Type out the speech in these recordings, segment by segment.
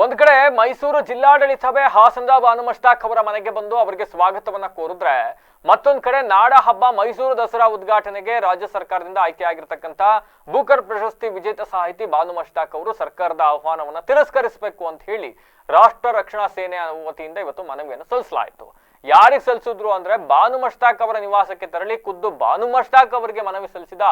ಒಂದ್ ಕಡೆ ಮೈಸೂರು ಜಿಲ್ಲಾಡಳಿತವೇ ಹಾಸನದ ಭಾನು ಮಷ್ತಾಕ್ ಅವರ ಮನೆಗೆ ಬಂದು ಅವರಿಗೆ ಸ್ವಾಗತವನ್ನ ಕೋರಿದ್ರೆ, ಮತ್ತೊಂದ್ ಕಡೆ ನಾಡ ಹಬ್ಬ ಮೈಸೂರು ದಸರಾ ಉದ್ಘಾಟನೆಗೆ ರಾಜ್ಯ ಸರ್ಕಾರದಿಂದ ಆಯ್ಕೆಯಾಗಿರ್ತಕ್ಕಂಥ ಬೂಕರ್ ಪ್ರಶಸ್ತಿ ವಿಜೇತ ಸಾಹಿತಿ ಮಷ್ತಾಕ್ ಅವರು ಸರ್ಕಾರದ ಆಹ್ವಾನವನ್ನ ತಿರಸ್ಕರಿಸಬೇಕು ಅಂತ ಹೇಳಿ ರಾಷ್ಟ್ರ ರಕ್ಷಣಾ ಸೇನೆ ವತಿಯಿಂದ ಇವತ್ತು ಮನವಿಯನ್ನು ಸಲ್ಲಿಸಲಾಯಿತು. ಯಾರಿಗೆ ಸಲ್ಲಿಸಿದ್ರು ಅಂದ್ರೆ ಮಷ್ತಾಕ್ ಅವರ ನಿವಾಸಕ್ಕೆ ತೆರಳಿ ಖುದ್ದು ಬಾನು ಅವರಿಗೆ ಮನವಿ ಸಲ್ಲಿಸಿದ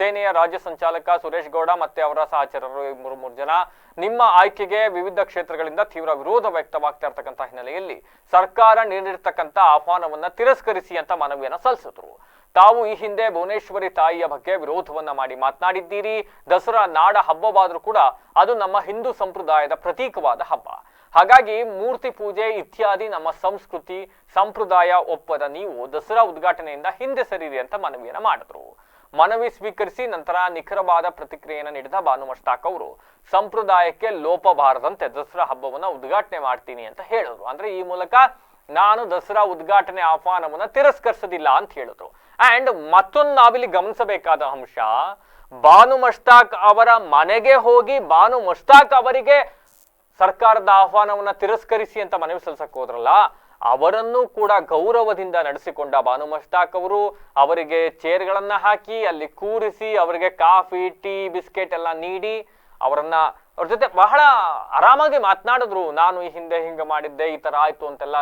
ಸೇನೆಯ ರಾಜ್ಯ ಸಂಚಾಲಕ ಸುರೇಶ್ ಗೌಡ ಮತ್ತೆ ಅವರ ಸಹಚರರು ಮೂರು ಮೂರು ಜನ. ನಿಮ್ಮ ಆಯ್ಕೆಗೆ ವಿವಿಧ ಕ್ಷೇತ್ರಗಳಿಂದ ತೀವ್ರ ವಿರೋಧ ವ್ಯಕ್ತವಾಗ್ತಾ ಇರ್ತಕ್ಕಂಥ ಹಿನ್ನೆಲೆಯಲ್ಲಿ ಸರ್ಕಾರ ನೀಡಿರ್ತಕ್ಕಂಥ ಆಹ್ವಾನವನ್ನ ತಿರಸ್ಕರಿಸಿ ಅಂತ ಮನವಿಯನ್ನ ಸಲ್ಲಿಸಿದ್ರು. ತಾವು ಈ ಹಿಂದೆ ಭುವನೇಶ್ವರಿ ತಾಯಿಯ ಬಗ್ಗೆ ವಿರೋಧವನ್ನ ಮಾಡಿ ಮಾತನಾಡಿದ್ದೀರಿ. ದಸರಾ ನಾಡ ಹಬ್ಬವಾದ್ರೂ ಕೂಡ ಅದು ನಮ್ಮ ಹಿಂದೂ ಸಂಪ್ರದಾಯದ ಪ್ರತೀಕವಾದ ಹಬ್ಬ. ಹಾಗಾಗಿ ಮೂರ್ತಿ ಪೂಜೆ ಇತ್ಯಾದಿ ನಮ್ಮ ಸಂಸ್ಕೃತಿ, ಸಂಪ್ರದಾಯ ಒಪ್ಪದ ನೀವು ದಸರಾ ಉದ್ಘಾಟನೆಯಿಂದ ಹಿಂದೆ ಸರಿರಿ ಅಂತ ಮನವಿಯನ್ನ ಮಾಡಿದ್ರು. ಮನವಿ ಸ್ವೀಕರಿಸಿ ನಂತರ ನಿಖರವಾದ ಪ್ರತಿಕ್ರಿಯೆಯನ್ನು ನೀಡಿದ ಭಾನು ಮಷ್ತಾಕ್ ಅವರು, ಸಂಪ್ರದಾಯಕ್ಕೆ ಲೋಪ ಬಾರದಂತೆ ದಸರಾ ಹಬ್ಬವನ್ನ ಉದ್ಘಾಟನೆ ಮಾಡ್ತೀನಿ ಅಂತ ಹೇಳಿದ್ರು. ಅಂದ್ರೆ ಈ ಮೂಲಕ ನಾನು ದಸರಾ ಉದ್ಘಾಟನೆ ಆಹ್ವಾನವನ್ನ ತಿರಸ್ಕರಿಸೋದಿಲ್ಲ ಅಂತ ಹೇಳಿದ್ರು. ಅಂಡ್ ಮತ್ತೊಂದು ನಾವಿಲ್ಲಿ ಗಮನಿಸಬೇಕಾದ ಅಂಶ ಭಾನು ಮಷ್ತಾಕ್ ಅವರ ಮನೆಗೆ ಹೋಗಿ ಭಾನು ಮಸ್ತಾಕ್ ಅವರಿಗೆ ಸರ್ಕಾರದ ಆಹ್ವಾನವನ್ನ ತಿರಸ್ಕರಿಸಿ ಅಂತ ಮನವಿ ಸಲ್ಲಿಸಕ್ ಹೋದ್ರಲ್ಲ, ಅವರನ್ನು ಕೂಡ ಗೌರವದಿಂದ ನಡೆಸಿಕೊಂಡ ಬಾನು ಮಸ್ತಾಕ್ ಅವರು ಅವರಿಗೆ ಚೇರ್ಗಳನ್ನ ಹಾಕಿ, ಅಲ್ಲಿ ಕೂರಿಸಿ, ಅವರಿಗೆ ಕಾಫಿ, ಟೀ, ಬಿಸ್ಕೆಟ್ ಎಲ್ಲ ನೀಡಿ, ಅವರನ್ನ ಅವ್ರ ಜೊತೆ ಬಹಳ ಆರಾಮಾಗಿ ಮಾತನಾಡಿದ್ರು. ನಾನು ಈ ಹಿಂದೆ ಹಿಂಗ ಮಾಡಿದ್ದೆ, ಈ ತರ ಆಯ್ತು ಅಂತೆಲ್ಲ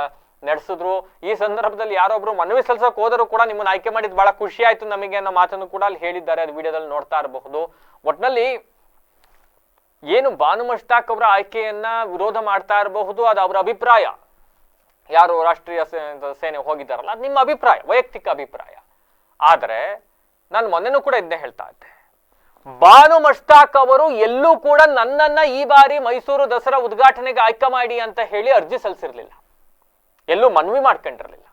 ನಡೆಸಿದ್ರು. ಈ ಸಂದರ್ಭದಲ್ಲಿ ಯಾರೊಬ್ರು ಮನವಿ ಸಲ್ಸಕ್ ಹೋದರೂ ಕೂಡ ನಿಮ್ಮನ್ನ ಆಯ್ಕೆ ಮಾಡಿದ್ ಬಹಳ ಖುಷಿ ಆಯ್ತು ನಮಗೆ ಅನ್ನೋ ಮಾತನ್ನು ಕೂಡ ಅಲ್ಲಿ ಹೇಳಿದ್ದಾರೆ. ಅದು ವಿಡಿಯೋದಲ್ಲಿ ನೋಡ್ತಾ ಇರಬಹುದು. ಒಟ್ನಲ್ಲಿ ಏನು ಬಾನು ಮಸ್ತಾಕ್ ಅವರ ಆಯ್ಕೆಯನ್ನ ವಿರೋಧ ಮಾಡ್ತಾ ಇರಬಹುದು, ಅದು ಅವರ ಅಭಿಪ್ರಾಯ. ಯಾರು ರಾಷ್ಟ್ರೀಯ ಸೇನೆ ಹೋಗಿದ್ದಾರಲ್ಲ, ಅದು ನಿಮ್ಮ ಅಭಿಪ್ರಾಯ, ವೈಯಕ್ತಿಕ ಅಭಿಪ್ರಾಯ. ಆದರೆ, ನಾನು ಮೊನ್ನೆನೂ ಕೂಡ ಇದನ್ನೇ ಹೇಳ್ತಾ ಇದ್ದೆ. ಬಾನು ಮಷ್ತಾಕ್ ಅವರು ಎಲ್ಲೂ ಕೂಡ ನನ್ನನ್ನ ಈ ಬಾರಿ ಮೈಸೂರು ದಸರಾ ಉದ್ಘಾಟನೆಗೆ ಆಯ್ಕೆ ಮಾಡಿ ಅಂತ ಹೇಳಿ ಅರ್ಜಿ ಸಲ್ಲಿಸಿರ್ಲಿಲ್ಲ. ಎಲ್ಲೂ ಮನವಿ ಮಾಡ್ಕೊಂಡಿರ್ಲಿಲ್ಲ.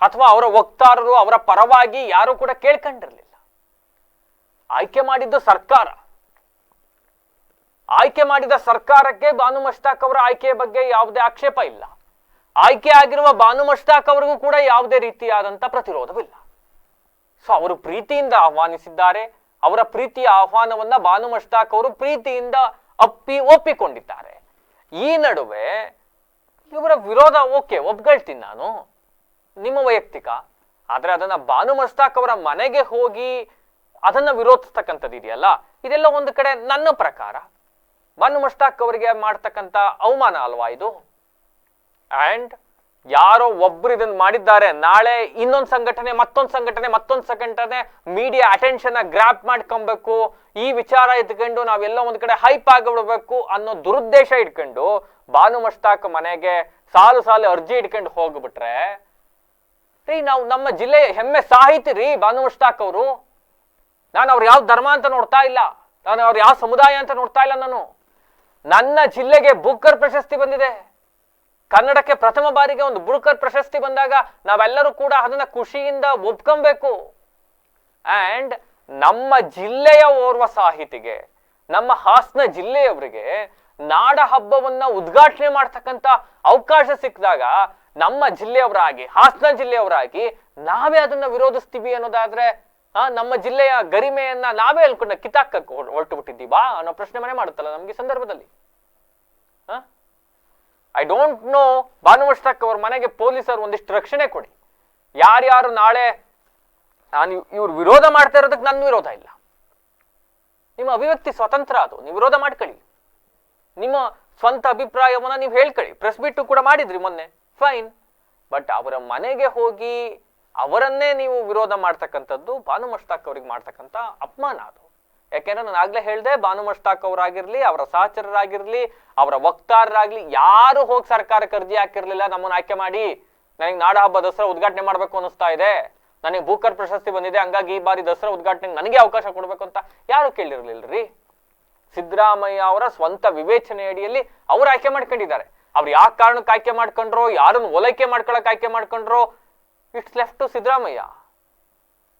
ಅಥವಾ ಅವರ ವಕ್ತಾರರು ಅವರ ಪರವಾಗಿ ಯಾರು ಕೂಡ ಕೇಳ್ಕೊಂಡಿರ್ಲಿಲ್ಲ. ಆಯ್ಕೆ ಮಾಡಿದ್ದು ಸರ್ಕಾರ. ಆಯ್ಕೆ ಮಾಡಿದ ಸರ್ಕಾರಕ್ಕೆ ಬಾನು ಮಸ್ತಾಕ್ ಅವರ ಆಯ್ಕೆಯ ಬಗ್ಗೆ ಯಾವುದೇ ಆಕ್ಷೇಪ ಇಲ್ಲ. ಆಯ್ಕೆ ಆಗಿರುವ ಬಾನು ಮಸ್ತಾಕ್ ಅವರಿಗೂ ಕೂಡ ಯಾವುದೇ ರೀತಿಯಾದಂಥ ಪ್ರತಿರೋಧವಿಲ್ಲ. ಸೊ ಅವರು ಪ್ರೀತಿಯಿಂದ ಆಹ್ವಾನಿಸಿದ್ದಾರೆ. ಅವರ ಪ್ರೀತಿಯ ಆಹ್ವಾನವನ್ನ ಬಾನು ಮಸ್ತಾಕ್ ಅವರು ಪ್ರೀತಿಯಿಂದ ಅಪ್ಪಿ ಒಪ್ಪಿಕೊಂಡಿದ್ದಾರೆ. ಈ ನಡುವೆ ಇವರ ವಿರೋಧ ಓಕೆ, ಒಪ್ಕೊಳ್ತೀನಿ ನಾನು. ನಿಮ್ಮ ವೈಯಕ್ತಿಕ. ಆದ್ರೆ ಅದನ್ನ ಬಾನು ಮಸ್ತಾಕ್ ಅವರ ಮನೆಗೆ ಹೋಗಿ ಅದನ್ನ ವಿರೋಧಿಸ್ತಕ್ಕಂಥದ್ದು ಇದೆಯಲ್ಲ ಇದೆಲ್ಲ ಒಂದು ಕಡೆ ನನ್ನ ಪ್ರಕಾರ. ಬಾನು ಮುಷ್ತಾಕ್ ಅವರಿಗೆ ಮಾಡ್ತಕ್ಕಂತ ಅವಮಾನ ಅಲ್ವಾ ಇದು? ಅಂಡ್ ಯಾರೋ ಒಬ್ರು ಇದನ್ನ ಮಾಡಿದ್ದಾರೆ, ನಾಳೆ ಇನ್ನೊಂದು ಸಂಘಟನೆ, ಮತ್ತೊಂದು ಸಂಘಟನೆ ಮತ್ತೊಂದು ಸಂಘಟನೆ ಮೀಡಿಯಾ ಅಟೆನ್ಷನ್ ಗ್ರಾಪ್ ಮಾಡ್ಕೊಬೇಕು, ಈ ವಿಚಾರ ಇಟ್ಕೊಂಡು ನಾವೆಲ್ಲ ಒಂದ್ ಕಡೆ ಹೈಪ್ ಆಗಿಬಿಡ್ಬೇಕು ಅನ್ನೋ ದುರುದ್ದೇಶ ಇಟ್ಕೊಂಡು ಬಾನು ಮಸ್ತಾಕ್ ಮನೆಗೆ ಸಾಲು ಸಾಲು ಅರ್ಜಿ ಇಟ್ಕೊಂಡು ಹೋಗ್ಬಿಟ್ರೆ, ರೀ ನಾವು ನಮ್ಮ ಜಿಲ್ಲೆ ಹೆಮ್ಮೆ ಸಾಹಿತಿ ರೀ ಬಾನು ಮಸ್ತಾಕ್ ಅವರು. ನಾನು ಅವ್ರು ಯಾವ ಧರ್ಮ ಅಂತ ನೋಡ್ತಾ ಇಲ್ಲ. ನಾನು ಅವ್ರು ಯಾವ ಸಮುದಾಯ ಅಂತ ನೋಡ್ತಾ ಇಲ್ಲ ನಾನು. ನನ್ನ ಜಿಲ್ಲೆಗೆ ಬುಕ್ಕರ್ ಪ್ರಶಸ್ತಿ ಬಂದಿದೆ. ಕನ್ನಡಕ್ಕೆ ಪ್ರಥಮ ಬಾರಿಗೆ ಒಂದು ಬುಕ್ಕರ್ ಪ್ರಶಸ್ತಿ ಬಂದಾಗ ನಾವೆಲ್ಲರೂ ಕೂಡ ಅದನ್ನ ಖುಷಿಯಿಂದ ಒಪ್ಕೊಬೇಕು. ಅಂಡ್ ನಮ್ಮ ಜಿಲ್ಲೆಯ ಓರ್ವ ಸಾಹಿತಿಗೆ, ನಮ್ಮ ಹಾಸನ ಜಿಲ್ಲೆಯವರಿಗೆ ನಾಡ ಹಬ್ಬವನ್ನ ಉದ್ಘಾಟನೆ ಮಾಡ್ತಕ್ಕಂಥ ಅವಕಾಶ ಸಿಕ್ಕಿದಾಗ ನಮ್ಮ ಜಿಲ್ಲೆಯವರಾಗಿ, ಹಾಸನ ಜಿಲ್ಲೆಯವರಾಗಿ ನಾವೇ ಅದನ್ನ ವಿರೋಧಿಸ್ತೀವಿ ಅನ್ನೋದಾದ್ರೆ ಆ, ನಮ್ಮ ಜಿಲ್ಲೆಯ ಗರಿಮೆಯನ್ನ ನಾವೇ ಹೇಳ್ಕೊಂಡ ಕಿತಾಕಕ್ಕೆ ಹೊರಟು ಬಿಟ್ಟಿದ್ದೀವಾ ಅನ್ನೋ ಪ್ರಶ್ನೆ ಮನೆ ಮಾಡುತ್ತಲ್ಲ ನಮ್ಗೆ ಸಂದರ್ಭದಲ್ಲಿ? ಐ ಡೋಂಟ್ ನೋ ಭಾನುಮಸ್ತಕ್ ಅವ್ರ ಮನೆಗೆ ಪೊಲೀಸರು ಒಂದಿಷ್ಟು ರಕ್ಷಣೆ ಕೊಡಿ. ಯಾರ್ಯಾರು ನಾಳೆ ನಾನು ಇವ್ರು ವಿರೋಧ ಮಾಡ್ತಾ ಇರೋದಕ್ಕೆ ನನ್ನ ವಿರೋಧ ಇಲ್ಲ. ನಿಮ್ಮ ಅಭಿವ್ಯಕ್ತಿ ಸ್ವತಂತ್ರ ಅದು. ನೀವು ವಿರೋಧ ಮಾಡ್ಕೊಳ್ಳಿ. ನಿಮ್ಮ ಸ್ವಂತ ಅಭಿಪ್ರಾಯವನ್ನ ನೀವು ಹೇಳ್ಕೊಳ್ಳಿ. ಪ್ರೆಸ್ ಬಿಟ್ಟು ಕೂಡ ಮಾಡಿದ್ರಿ ಮೊನ್ನೆ. ಫೈನ್ ಬಟ್ ಅವರ ಮನೆಗೆ ಹೋಗಿ ಅವರನ್ನೇ ನೀವು ವಿರೋಧ ಮಾಡ್ತಕ್ಕಂಥದ್ದು ಭಾನು ಮಷ್ತಾಕ್ ಅವ್ರಿಗೆ ಮಾಡ್ತಕ್ಕಂಥ ಅಪಮಾನ ಅದು. ಯಾಕೆಂದ್ರೆ ನಾನು ಆಗ್ಲೇ ಹೇಳ್ದೆ, ಭಾನು ಮಷ್ತಾಕ್ ಅವರಾಗಿರ್ಲಿ, ಅವರ ಸಹಚರರಾಗಿರ್ಲಿ, ಅವರ ವಕ್ತಾರರಾಗ್ಲಿ, ಯಾರು ಹೋಗಿ ಸರ್ಕಾರ ಅರ್ಜಿ ಹಾಕಿರ್ಲಿಲ್ಲ, ನಮ್ಮನ್ನ ಆಯ್ಕೆ ಮಾಡಿ, ನನಗೆ ನಾಡ ಹಬ್ಬ ದಸರಾ ಉದ್ಘಾಟನೆ ಮಾಡ್ಬೇಕು ಅನಿಸ್ತಾ ಇದೆ. ನನಗೆ ಭೂಕರ್ ಪ್ರಶಸ್ತಿ ಬಂದಿದೆ, ಹಂಗಾಗಿ ಈ ಬಾರಿ ದಸರಾ ಉದ್ಘಾಟನೆ ನನಗೆ ಅವಕಾಶ ಕೊಡ್ಬೇಕು ಅಂತ ಯಾರು ಕೇಳಿರ್ಲಿಲ್ರಿ? ಸಿದ್ದರಾಮಯ್ಯ ಅವರ ಸ್ವಂತ ವಿವೇಚನೆ ಅಡಿಯಲ್ಲಿ ಅವ್ರು ಆಯ್ಕೆ ಮಾಡ್ಕೊಂಡಿದ್ದಾರೆ. ಅವ್ರು ಯಾವ ಕಾರಣಕ್ಕೆ ಆಯ್ಕೆ ಮಾಡ್ಕೊಂಡ್ರೋ, ಯಾರನ್ನು ಓಲೈಕೆ ಮಾಡ್ಕೊಳಕ್ ಆಯ್ಕೆ ಮಾಡ್ಕೊಂಡ್ರೋ ಇಟ್ಸ್ ಲೆಫ್ಟ್ ಟು ಸಿದ್ದರಾಮಯ್ಯ.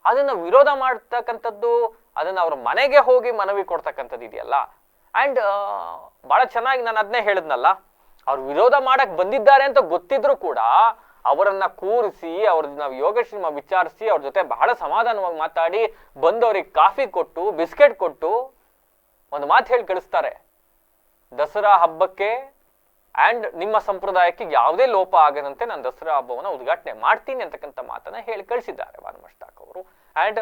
ಅದನ್ನು ವಿರೋಧ ಮಾಡ್ತಕ್ಕಂಥದ್ದು, ಅದನ್ನು ಅವ್ರ ಮನೆಗೆ ಹೋಗಿ ಮನವಿ ಕೊಡ್ತಕ್ಕಂಥದ್ದು ಇದೆಯಲ್ಲ? ಆ್ಯಂಡ್ ಭಾಳ ಚೆನ್ನಾಗಿ ನಾನು ಅದನ್ನೇ ಹೇಳಿದ್ನಲ್ಲ, ಅವ್ರು ವಿರೋಧ ಮಾಡಕ್ಕೆ ಬಂದಿದ್ದಾರೆ ಅಂತ ಗೊತ್ತಿದ್ರೂ ಕೂಡ ಅವರನ್ನ ಕೂರಿಸಿ ಅವ್ರದ್ದು ನಾವು ಯೋಗಶ್ರೀಮ ವಿಚಾರಿಸಿ, ಅವ್ರ ಜೊತೆ ಬಹಳ ಸಮಾಧಾನವಾಗಿ ಮಾತಾಡಿ, ಬಂದವ್ರಿಗೆ ಕಾಫಿ ಕೊಟ್ಟು, ಬಿಸ್ಕೆಟ್ ಕೊಟ್ಟು, ಒಂದು ಮಾತು ಹೇಳಿ ಕಳಿಸ್ತಾರೆ. ದಸರಾ ಹಬ್ಬಕ್ಕೆ ಆ್ಯಂಡ್ ನಿಮ್ಮ ಸಂಪ್ರದಾಯಕ್ಕೆ ಯಾವುದೇ ಲೋಪ ಆಗದಂತೆ ನಾನು ದಸರಾ ಹಬ್ಬವನ್ನು ಉದ್ಘಾಟನೆ ಮಾಡ್ತೀನಿ ಅಂತಕ್ಕಂಥ ಮಾತನ್ನ ಹೇಳಿ ಕಳಿಸಿದ್ದಾರೆ ಬಾನು ಮಷ್ತಾಕ್ ಅವರು. ಅಂಡ್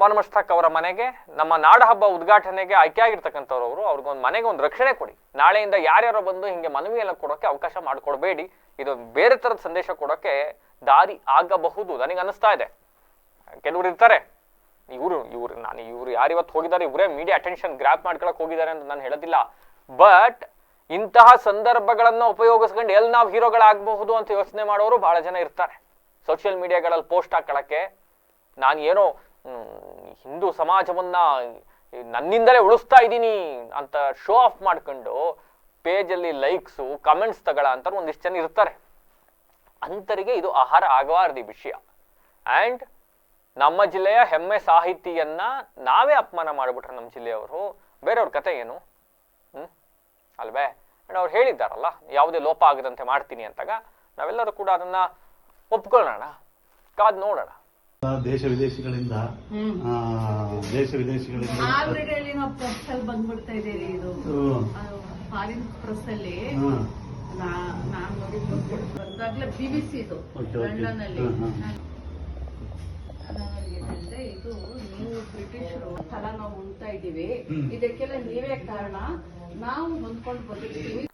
ಬಾನು ಮಷ್ತಾಕ್ ಅವರ ಮನೆಗೆ, ನಮ್ಮ ನಾಡ ಹಬ್ಬ ಉದ್ಘಾಟನೆಗೆ ಆಯ್ಕೆಯಾಗಿರ್ತಕ್ಕಂಥವ್ರು ಅವರು ಅವ್ರಿಗೊಂದು ಮನೆಗೆ ಒಂದು ರಕ್ಷಣೆ ಕೊಡಿ. ನಾಳೆಯಿಂದ ಯಾರ್ಯಾರೋ ಬಂದು ಹಿಂಗೆ ಮನವಿ ಎಲ್ಲ ಕೊಡೋಕೆ ಅವಕಾಶ ಮಾಡಿಕೊಡ್ಬೇಡಿ. ಇದು ಬೇರೆ ಥರದ ಸಂದೇಶ ಕೊಡೋಕೆ ದಾರಿ ಆಗಬಹುದು ನನಗೆ ಅನಿಸ್ತಾ ಇದೆ. ಕೆಲವರು ಇರ್ತಾರೆ. ಇವರು ಇವರು, ನಾನು ಇವರು ಯಾರಿವತ್ತು ಹೋಗಿದ್ದಾರೆ, ಇವರೇ ಮೀಡಿಯಾ ಅಟೆನ್ಷನ್ ಗ್ರಾಪ್ ಮಾಡ್ಕೊಳಕ್ ಹೋಗಿದ್ದಾರೆ ಅಂತ ನಾನು ಹೇಳೋದಿಲ್ಲ. ಬಟ್ ಇಂತಹ ಸಂದರ್ಭಗಳನ್ನ ಉಪಯೋಗಿಸ್ಕೊಂಡು ಎಲ್ಲಿ ನಾವು ಹೀರೋಗಳಾಗಬಹುದು ಅಂತ ಯೋಚನೆ ಮಾಡೋರು ಬಹಳ ಜನ ಇರ್ತಾರೆ. ಸೋಷಿಯಲ್ ಮೀಡಿಯಾಗಳಲ್ಲಿ ಪೋಸ್ಟ್ ಹಾಕೊಳಕ್ಕೆ ನಾನು ಏನೋ ಹಿಂದೂ ಸಮಾಜವನ್ನ ನನ್ನಿಂದಲೇ ಉಳಿಸ್ತಾ ಇದ್ದೀನಿ ಅಂತ ಶೋ ಆಫ್ ಮಾಡ್ಕೊಂಡು ಪೇಜಲ್ಲಿ ಲೈಕ್ಸು ಕಮೆಂಟ್ಸ್ ತಗೊಳ ಅಂತ ಒಂದಿಷ್ಟು ಜನ ಇರ್ತಾರೆ. ಅಂತರಿಗೆ ಇದು ಆಹಾರ ಆಗಬಾರ್ದು ವಿಷಯ. ಆ್ಯಂಡ್ ನಮ್ಮ ಜಿಲ್ಲೆಯ ಹೆಮ್ಮೆ ಸಾಹಿತಿಯನ್ನ ನಾವೇ ಅಪಮಾನ ಮಾಡಿಬಿಟ್ರೆ ನಮ್ಮ ಜಿಲ್ಲೆಯವರು, ಬೇರೆಯವ್ರ ಕತೆ ಏನು? ಅಲ್ವೇ ಅಂಡ್ ಅವ್ರು ಹೇಳಿದ್ದಾರಲ್ಲ ಯಾವುದೇ ಲೋಪ ಆಗದಂತೆ ಮಾಡ್ತೀನಿ ಅಂತಾಗ ನಾವೆಲ್ಲರೂ ಕೂಡ ಅದನ್ನ ಒಪ್ಕೊಳ್ಳೋಣ ಕಾದ್ ನೋಡೋಣ ದೇಶ ವಿದೇಶಗಳಿಂದ ಆ, ದೇಶ ವಿದೇಶಗಳಿಂದ ಬಂದ್ಬಿಡ್ತಾ ಇದು. ಫಾರಿನ್ ಪ್ರೆಸ್ ಅಲ್ಲಿ ಹ್ಮ್. ನಾ- ನೋಡಿದ್ದು ಬಂದಾಗ್ಲೇ ಬಿ ಬಿ ಸಿ ಇದು Okay, okay. ಲಂಡನ್ ಅಲ್ಲಿ ಹ್ಮ್, ಹ್ಮ್. ನಾನು- ಇದು ನೀವು ಬ್ರಿಟಿಷರು ಸ್ಥಳ ನಾವು ಉಣ್ತಾ ಇದ್ದೀವಿ ಹ್ಮ್. ಇದಕ್ಕೆಲ್ಲ ನೀವೇ ಕಾರಣ ನಾವು ಹೊಂದ್ಕೊಂಡು ಬದುಕ್ತೀವಿ.